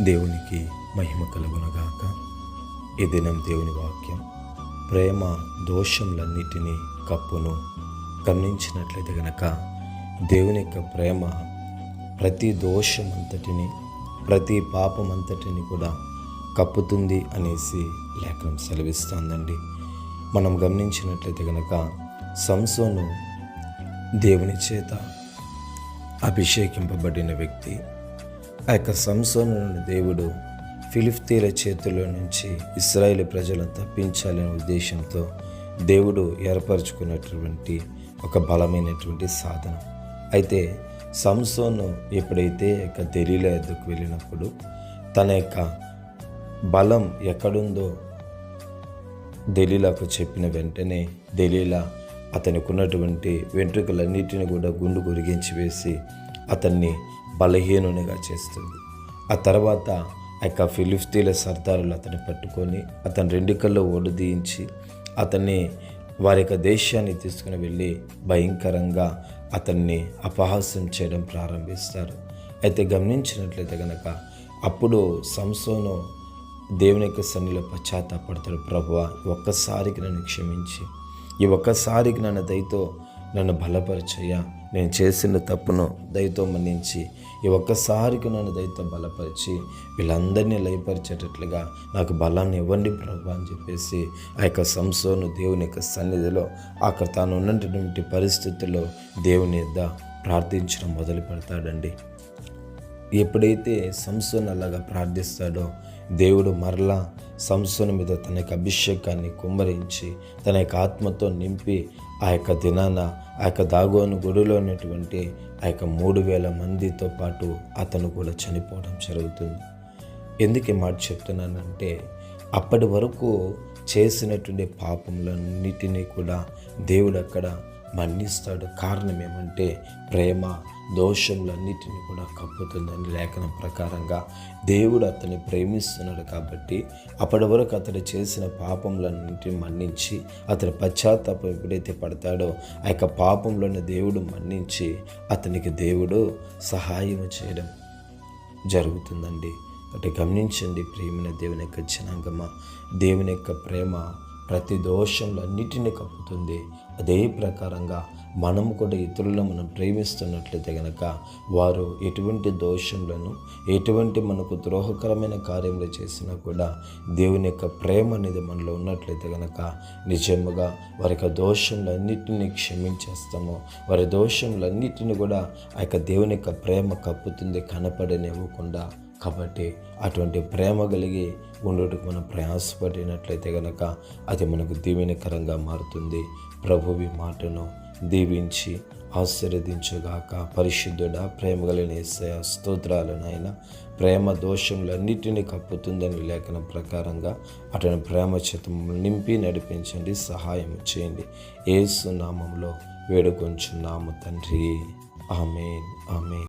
దేవునికి మహిమ కలుగునగాక. ఈ దినం దేవుని వాక్యం ప్రేమ దోషములన్నిటినీ కప్పును గమనించినట్లయితే గనక దేవుని యొక్క ప్రేమ ప్రతి దోషం అంతటిని ప్రతి పాపం అంతటిని కూడా కప్పుతుంది అనేసి లేఖనం సెలవిస్తోందండి. మనం గమనించినట్లయితే గనక సంసోను దేవుని చేత అభిషేకింపబడిన వ్యక్తి ఆ యొక్క సంసోను దేవుడు ఫిలిప్తీల చేతిలో నుంచి ఇస్రాయేల్ ప్రజలను తప్పించాలనే ఉద్దేశంతో దేవుడు ఏర్పరచుకున్నటువంటి ఒక బలమైనటువంటి సాధనం. అయితే సంసోను ఎప్పుడైతే యొక్క దెలీల ఎద్దుకు వెళ్ళినప్పుడు తన యొక్క బలం ఎక్కడుందో దెలీలాకు చెప్పిన వెంటనే దెలీలా అతనికి ఉన్నటువంటి వెంట్రుకలన్నిటిని కూడా గుండు గురిగించి వేసి అతన్ని బలహీనునిగా చేస్తుంది. ఆ తర్వాత ఆ యొక్క ఫిలిస్తీన్ల సర్దారులు అతన్ని పట్టుకొని అతని రెండు కళ్ళు ఒడిదీయించి అతన్ని వారి యొక్క దేశాన్ని తీసుకుని వెళ్ళి భయంకరంగా అతన్ని అపహాస్యం చేయడం ప్రారంభిస్తారు. అయితే గమనించినట్లయితే కనుక అప్పుడు సంసోను దేవుని యొక్క సన్నిలో పశ్చాత్తాపడతాడు. ప్రభువ ఒక్కసారికి నన్ను క్షమించి ఈ ఒక్కసారికి నన్ను దయతో నన్ను బలపరిచయ్యా. నేను చేసిన తప్పును దయతో మన్నించి ఈ ఒక్కసారికి నన్ను దయతో బలపరిచి వీళ్ళందరినీ లయపరిచేటట్లుగా నాకు బలాన్ని ఇవ్వండి ప్రభు అని చెప్పేసి ఆ యొక్క సంసోను దేవుని యొక్క సన్నిధిలో అక్కడ తాను ఉన్నటువంటి పరిస్థితుల్లో దేవుని యొద్ద ప్రార్థించడం మొదలు పెడతాడండి ఎప్పుడైతే సంసోన్ అలాగా ప్రార్థిస్తాడో దేవుడు మరలా సంసోని మీద తన యొక్క అభిషేకాన్ని కుమ్మరించి తన యొక్క ఆత్మతో నింపి ఆ యొక్క దినాన ఆ యొక్క దాగోను గుడిలో ఉన్నటువంటి ఆ యొక్క మూడు వేల మందితో పాటు అతను కూడా చనిపోవడం జరుగుతుంది. ఎందుకు ఈ మాట చెప్తున్నానంటే అప్పటి వరకు చేసినటువంటి పాపములన్నిటినీ కూడా దేవుడు అక్కడ మన్నిస్తాడు. కారణం ఏమంటే ప్రేమ దోషములన్నిటిని కూడా కప్పుతుందని లేఖనం ప్రకారంగా దేవుడు అతన్ని ప్రేమిస్తున్నాడు కాబట్టి అప్పటి వరకు అతడు చేసిన పాపములన్నింటిని మన్నించి అతని పశ్చాత్తాపం ఎప్పుడైతే పడతాడో ఆ యొక్క పాపంలోని దేవుడు మన్నించి అతనికి దేవుడు సహాయం చేయడం జరుగుతుందండి. అంటే గమనించండి ప్రేమిన దేవుని యొక్క జనాంగమ దేవుని యొక్క ప్రేమ ప్రతి దోషంలో అన్నిటిని కప్పుతుంది అదే ప్రకారంగా మనము కూడా ఇతరులను మనం ప్రేమిస్తున్నట్లయితే గనక వారు ఎటువంటి దోషములను ఎటువంటి మనకు ద్రోహకరమైన కార్యములు చేసినా కూడా దేవుని యొక్క ప్రేమ అనేది మనలో ఉన్నట్లయితే గనక నిజముగా వారి యొక్క దోషములన్నిటిని క్షమించేస్తాము. వారి దోషములన్నిటిని కూడా ఆ యొక్క దేవుని యొక్క ప్రేమ కప్పుతుంది కనపడనివ్వకుండా. కాబట్టి అటువంటి ప్రేమ కలిగి ఉండటకు మనం ప్రయాసపడినట్లయితే గనక అది మనకు దీవెనకరంగా మారుతుంది. ప్రభువి మాటను దీవించి ఆశీర్వదించుగాక పరిశుద్ధుడా ప్రేమ కలిగిన స్తోత్రాలనైనా ప్రేమ దోషములన్నిటినీ కప్పుతుందని లేఖనం ప్రకారంగా అతని ప్రేమ చేత నింపి నడిపించండి సహాయం చేయండి. ఏసు నామంలో వేడుకొంచున్నాము తండ్రి. Amen amen.